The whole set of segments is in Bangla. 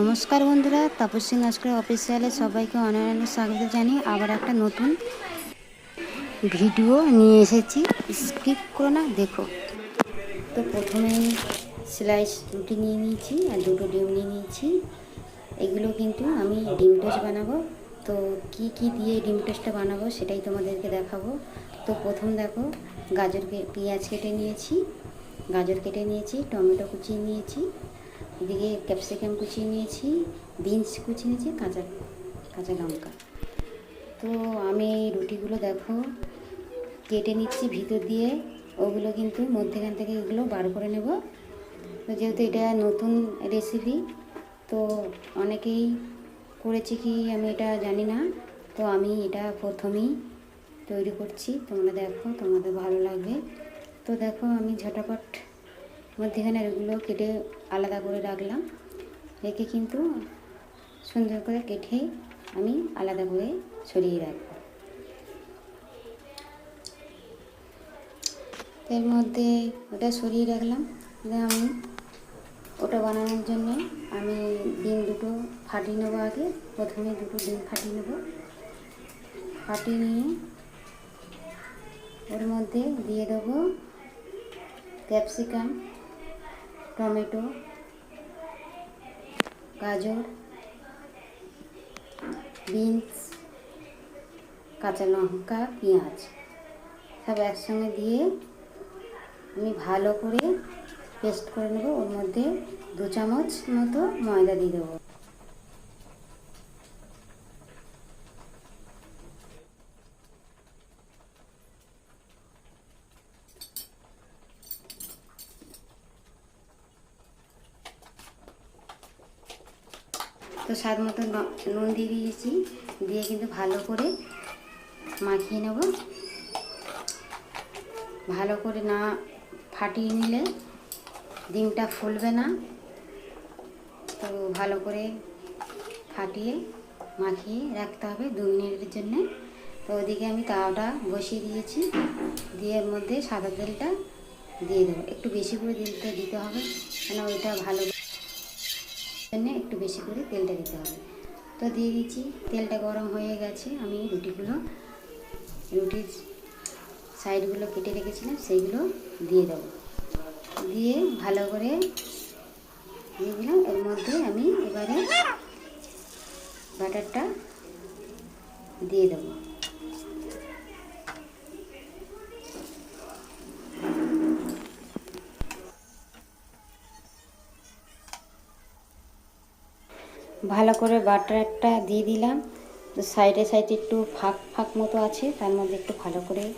নমস্কার বন্ধুরা তপস্বী নস্কর অফিসিয়ালে সবাইকে অনেক স্বাগত জানিয়ে আবার একটা নতুন ভিডিও নিয়ে এসেছি। স্কিপ করো না, দেখো। তো প্রথমেই স্লাইস রুটি নিয়ে নিয়েছি আর দুটো ডিম নিয়ে নিয়েছি। এগুলো কিন্তু আমি ডিম টোস্ট বানাবো। তো কি কি দিয়ে ডিম টোস্টটা বানাবো সেটাই তোমাদেরকে দেখাবো। তো প্রথম দেখো, গাজর পেঁয়াজ কেটে নিয়েছি। গাজর কেটে নিয়েছি, টমেটো কুচিয়ে নিয়েছি। এদিকে ক্যাপসিকাম কুচিয়ে নিয়েছি, বিনস কুচিয়ে নিয়েছি, কাঁচা কাঁচা লঙ্কা। তো আমি রুটিগুলো দেখো, কেটে নিচ্ছি ভিতর দিয়ে, ওগুলো কিন্তু মধ্যেখান থেকে এগুলো বার করে নেব। তো যেহেতু এটা নতুন রেসিপি তো অনেকেই করেছি কি আমি এটা জানি না, তো আমি এটা প্রথমেই তৈরি করছি। তোমরা দেখো, তোমাদের ভালো লাগবে। তো দেখো আমি ঝটাপট মধ্যেখানে এগুলো কেটে আলাদা করে রাখলাম। রেখে কিন্তু সুন্দর করে কেটে আমি আলাদা করে সরিয়ে রাখব। এর মধ্যে ওটা সরিয়ে রাখলাম। আমি ওটা বানানোর জন্য আমি ডিম দুটো ফাটিয়ে নেব আগে। প্রথমে দুটো ডিম ফাটিয়ে নেব। ফাটিয়ে নিয়ে ওর মধ্যে দিয়ে দেবো ক্যাপসিকাম। টমেটো, গাজর, বিনস, কাঁচা লঙ্কা, পেঁয়াজ সব একসঙ্গে দিয়ে আমি ভালো করে পেস্ট করে নেব। ওর মধ্যে দু চামচ মতো ময়দা দিয়ে দেবো। তো স্বাদ মতো নুন দিয়ে দিয়েছি। দিয়ে কিন্তু ভালো করে মাখিয়ে নেব। ভালো করে না ফাটিয়ে নিলে ডিমটা ফুলবে না। তো ভালো করে ফাটিয়ে মাখিয়ে রাখতে হবে দু মিনিটের জন্যে। তো ওদিকে আমি তাওয়াটা বসিয়ে দিয়েছি। দিয়ে মধ্যে সাদা তেলটা দিয়ে দেবো। একটু বেশি করে দিতে দিতে হবে, কেন ওইটা ভালো জন্য একটু বেশি করে তেলটা দিতে হবে। তো দিয়ে দিচ্ছি, তেলটা গরম হয়ে গেছে, আমি রুটিগুলো, রুটির সাইডগুলো কেটে রেখেছিলাম, সেইগুলো দিয়ে দেবো। দিয়ে ভালো করে দিয়ে দিলাম, এর মধ্যে আমি এবারে বাটারটা দিয়ে দেবো। ভালো করে বাটারটা দিয়ে দিলাম। তো সাইডে সাইডে একটু ফাঁক ফাঁক মতো আছে, তার মধ্যে একটু ভালো করে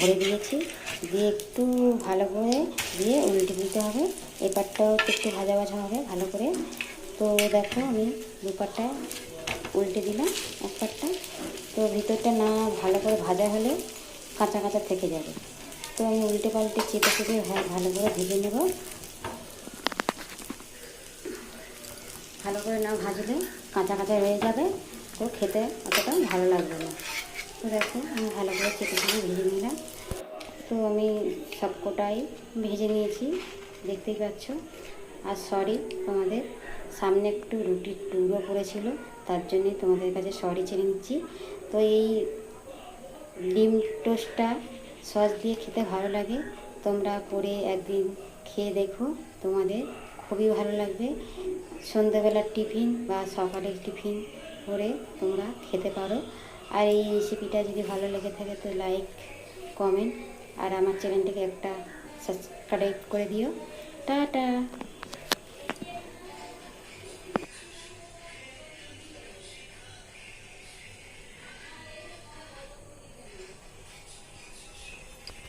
ভরে দিয়েছি। দিয়ে একটু ভালো করে দিয়ে উল্টে দিতে হবে। এপারটাও তো একটু ভাজা ভাজা হবে ভালো করে। তো দেখো আমি দুপারটা উল্টে দিলাম এক পাটটা তো ভিতরটা না ভালো করে ভাজা হলে কাঁচা কাঁচা থেকে যাবে। তো আমি উল্টে পাল্টে চেপে চেপে ভা- ভালো করে ভেজে নেব। ভালো করে না ভাজলে কাঁচা কাঁচা রয়ে যাবে। তো খেতে অতটা ভালো লাগবে না। তো দেখো, আমি ভালো করে চেপে ভেজে নিলাম। তো আমি সবকটাই ভেজে নিয়েছি, দেখতেই পাচ্ছ। আর সরি তোমাদের সামনে একটু রুটির টুকরো পড়েছিল তার জন্যই তোমাদের কাছে সরি চেয়ে নিচ্ছি। তো এই ডিম টোস্টটা সস দিয়ে খেতে ভালো লাগে। তোমরা করে একদিন খেয়ে দেখো তোমাদের। খুবই ভালো লাগবে। সন্ধ্যাবেলার টিফিন বা সকালের টিফিন করে তোমরা খেতে পারো। আর এই রেসিপিটা যদি ভালো লেগে থাকে তো লাইক কমেন্ট আর আমার চ্যানেলটিকে একটা সাবস্ক্রাইব করে দিও। টাটা!